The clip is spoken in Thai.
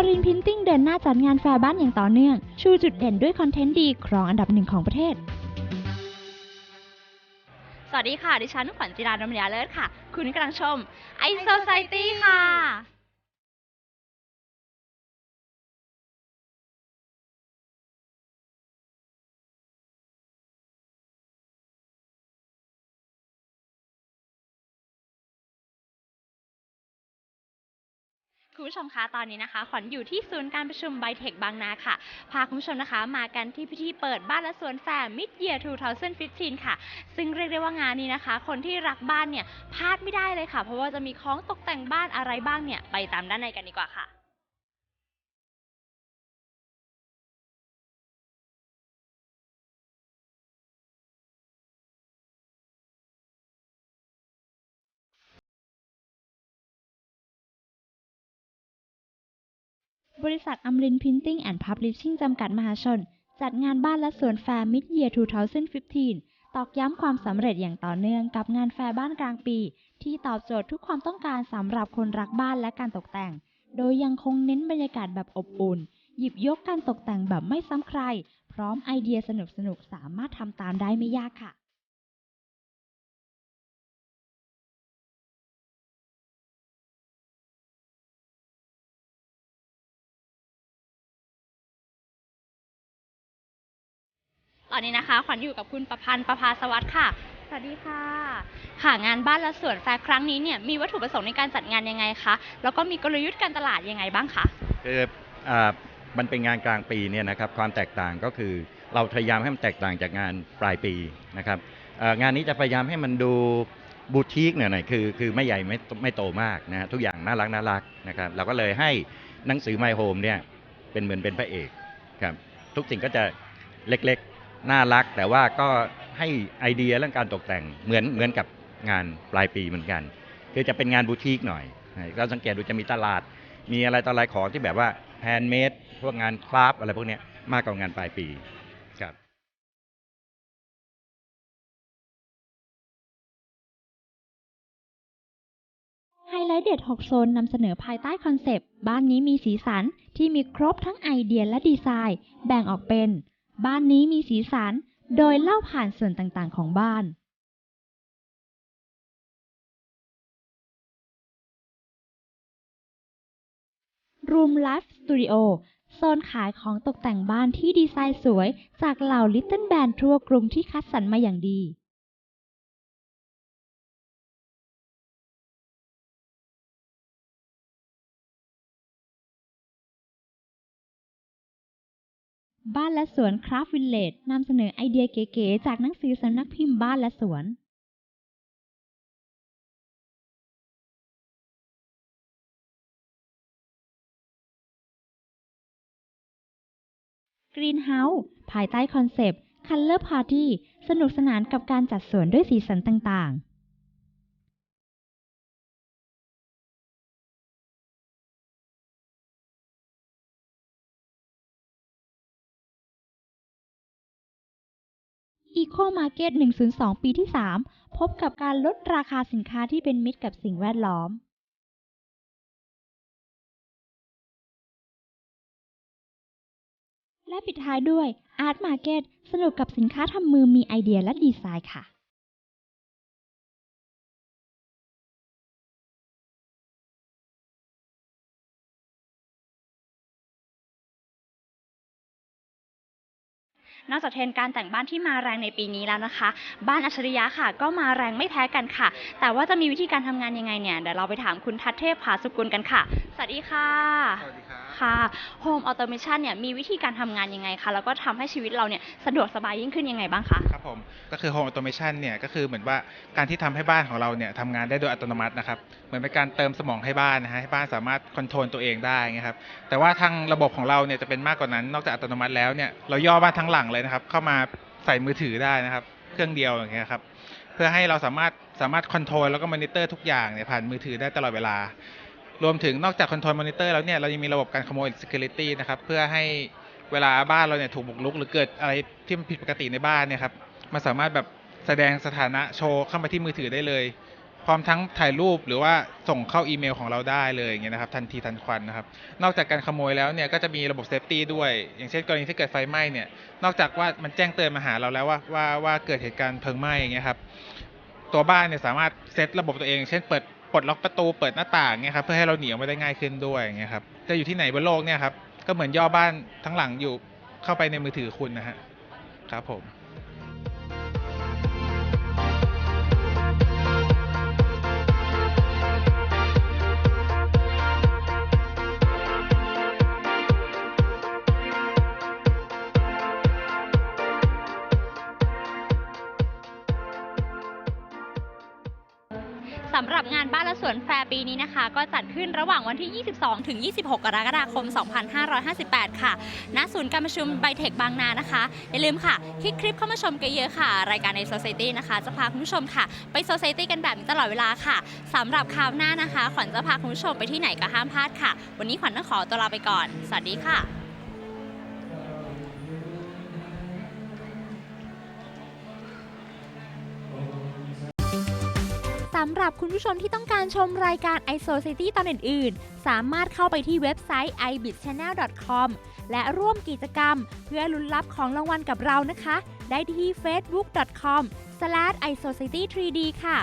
ปรินพินติ้งเดินหน้าจัดงานแฟร์บ้านอย่างต่อเนื่อง ชูจุดเด่นด้วยคอนเทนต์ดีครองอันดับหนึ่งของประเทศ สวัสดีค่ะ ดิฉันขวัญจิราดมยาเลิศค่ะ คุณกำลังชม i Society ค่ะ คุณผู้ชมคะตอนนี้นะคะ ขวัญอยู่ที่ศูนย์การประชุมไบเทคบางนาค่ะ พาคุณผู้ชมนะคะ มากันที่พิธีเปิดบ้านและสวนแฟร์ Mid Year 2015 ค่ะ ซึ่งเรียกได้ว่างานนี้นะคะ คนที่รักบ้านเนี่ยพลาดไม่ได้เลยค่ะ เพราะว่าจะมีของตกแต่งบ้านอะไรบ้างเนี่ย ไปตามด้านในกันดีกว่าค่ะ บริษัทอมรินพินติ้งแอนด์พับลิชชิ่งจำกัดมหาชน จัดงานบ้านและสวนแฟร์ Mid Year 2015 ตอกย้ำความสำเร็จอย่างต่อเนื่องกับงานแฟร์บ้านกลางปี ที่ตอบโจทย์ทุกความต้องการสำหรับคนรักบ้านและการตกแต่ง โดยยังคงเน้นบรรยากาศแบบอบอุ่น หยิบยกการตกแต่งแบบไม่ซ้ำใคร พร้อมไอเดียสนุกๆสามารถทำตามได้ไม่ยากค่ะ ตอนนี้นะคะขวัญอยู่กับคุณประพันธ์ประภาสวัสดิ์ค่ะ สวัสดีค่ะ ค่ะงานบ้านและสวนแฟร์ครั้งนี้เนี่ยมีวัตถุประสงค์ในการจัดงานยังไงคะ แล้วก็มีกลยุทธ์การตลาดยังไงบ้างคะคืออ่ามันเป็นงานกลางปีเนี่ยนะครับความแตกต่างก็คือเราพยายามให้มันแตกต่างจากงานปลายปีนะครับเอ่องานนี้จะพยายามให้มันดูบูติกหน่อยๆคือคือไม่ใหญ่ไม่ไม่โตมากนะทุกอย่างน่ารักน่ารักนะครับเราก็เลยให้หนังสือ My Home เนี่ยเป็นเหมือนเป็นพระเอกครับทุกสิ่งก็จะเล็กๆ น่ารัก แต่ว่าก็ให้ไอเดียเรื่องการตกแต่งเหมือนเหมือนกับงานปลายปีเหมือนกัน คือจะเป็นงานบูติกหน่อยก็สังเกตดูจะมีตลาด มีอะไรต่ออะไรของที่แบบว่าแฮนด์เมดพวกงานคราฟอะไรพวกนี้มากกว่างานปลายปีครับไฮไลท์เด็ด6โซนนำเสนอภายใต้คอนเซปต์ บ้านนี้มีสีสันที่มีครบทั้งไอเดียและดีไซน์ แบ่งออกเป็น บ้านนี้มีสีสัน โดยเล่าผ่านส่วนต่างๆ ของบ้านรูมไลฟ์สตูดิโอโซนขายของตกแต่งบ้านที่ดีไซน์สวยจากเหล่าลิตเติ้ลแบรนด์ทั่วกรุงที่คัดสรรมาอย่างดี บ้านและสวนคราฟวิลเลจนำเสนอไอเดียเก๋ๆจากหนังสือสำนักพิมพ์บ้านและสวน Greenhouse ภายใต้คอนเซปต์ Color Party สนุกสนานกับการจัดสวนด้วยสีสันต่างๆ Eco Market 102 ปีที่ 3 พบกับการลดราคาสินค้าที่เป็นมิตรกับสิ่งแวดล้อมและปิดท้ายด้วย Art Market สนุกกับสินค้าทำมือมีไอเดียและดีไซน์ค่ะ นอกจากเทรนด์การแต่งบ้านที่มาแรงในปีนี้แล้วนะคะ บ้านอัจฉริยะค่ะ ก็มาแรงไม่แพ้กันค่ะ แต่ว่าจะมีวิธีการทำงานยังไงเนี่ยเดี๋ยวเราไปถามคุณทัศเทพผาสุกุลกันค่ะ สวัสดีค่ะสวัสดีครับค่ะ Home Automation เนี่ยมีวิธีการทำงานยังไงคะแล้วก็ทำให้ชีวิตเราเนี่ยสะดวกสบายยิ่งขึ้นยังไงบ้างคะครับผมก็คือ Home Automation เนี่ยก็คือเหมือนว่าการที่ทำให้บ้านของเราเนี่ยทำงานได้โดยอัตโนมัตินะครับเหมือนเป็นการเติมสมองให้บ้านนะฮะให้บ้านสามารถคอนโทรลตัวเองได้ไงครับแต่ว่าทางระบบของเราเนี่ยจะเป็นมากกว่านั้นนอกจากอัตโนมัติแล้วเนี่ยเราย่อบ้านทั้งหลังเลยนะครับ เข้ามาใส่มือถือได้นะครับ เครื่องเดียวอย่างเงี้ยครับ เพื่อให้เราสามารถสามารถคอนโทรลแล้วก็มอนิเตอร์ทุกอย่างเนี่ยผ่านมือถือได้ตลอดเวลา รวมถึงนอกจากคอนโทรลมอนิเตอร์แล้วเนี่ยเรายังมีระบบการขโมย security นะครับ เพื่อให้เวลาบ้านเราเนี่ยถูกบุกรุก หรือเกิดอะไรที่มันผิดปกติในบ้านเนี่ยครับมันสามารถแบบแสดงสถานะโชว์เข้ามาที่มือถือได้เลย พร้อมทั้งถ่ายรูปหรือว่าส่งเข้าอีเมลของเราได้เลยอย่างเงี้ยนะครับทันทีทันควันนะครับนอกจากการขโมยแล้วเนี่ยก็จะมีระบบเซฟตี้ด้วย อย่างเช่นกรณีที่เกิดไฟไหม้เนี่ยนอกจากว่ามันแจ้งเตือนมาหาเราแล้วว่าว่าว่าเกิดเหตุการณ์เพลิงไหม้อย่างเงี้ยครับตัวบ้านเนี่ยสามารถเซตระบบตัวเอง เช่นเปิดปลดล็อกประตูเปิดหน้าต่างเนี่ยครับเพื่อให้เราหนีออกมาได้ง่ายขึ้นด้วยอย่างเงี้ยครับจะอยู่ที่ไหนบนโลกเนี่ยครับก็เหมือนย่อบ้านทั้งหลังอยู่เข้าไปในมือถือคุณนะฮะครับผม สำหรับงานบ้านและสวนแฟร์ปีนี้นะคะ ก็จัดขึ้นระหว่างวันที่ 22 ถึง 26 กรกฎาคม 2558 ค่ะ ณ ศูนย์การประชุมไบเทคบางนานะคะ อย่าลืมค่ะ คลิกคลิปเข้ามาชมกันเยอะค่ะ รายการใน Society นะคะ จะพาคุณผู้ชมค่ะ ไป Society กันแบบนี้ตลอดเวลาค่ะ สำหรับคราวหน้านะคะ ขวัญจะพาคุณผู้ชมไปที่ไหนก็ห้ามพลาดค่ะ วันนี้ขวัญต้องขอตัวลาไปก่อน สวัสดีค่ะ สำหรับคุณผู้ชมที่ต้องการชมรายการ i Society ตอนอื่นๆ สามารถเข้าไปที่เว็บไซต์ ibitchannel.com และร่วมกิจกรรม เพื่อลุ้นรับของรางวัลกับเรานะคะ ได้ที่ facebook.com/isociety3d ค่ะ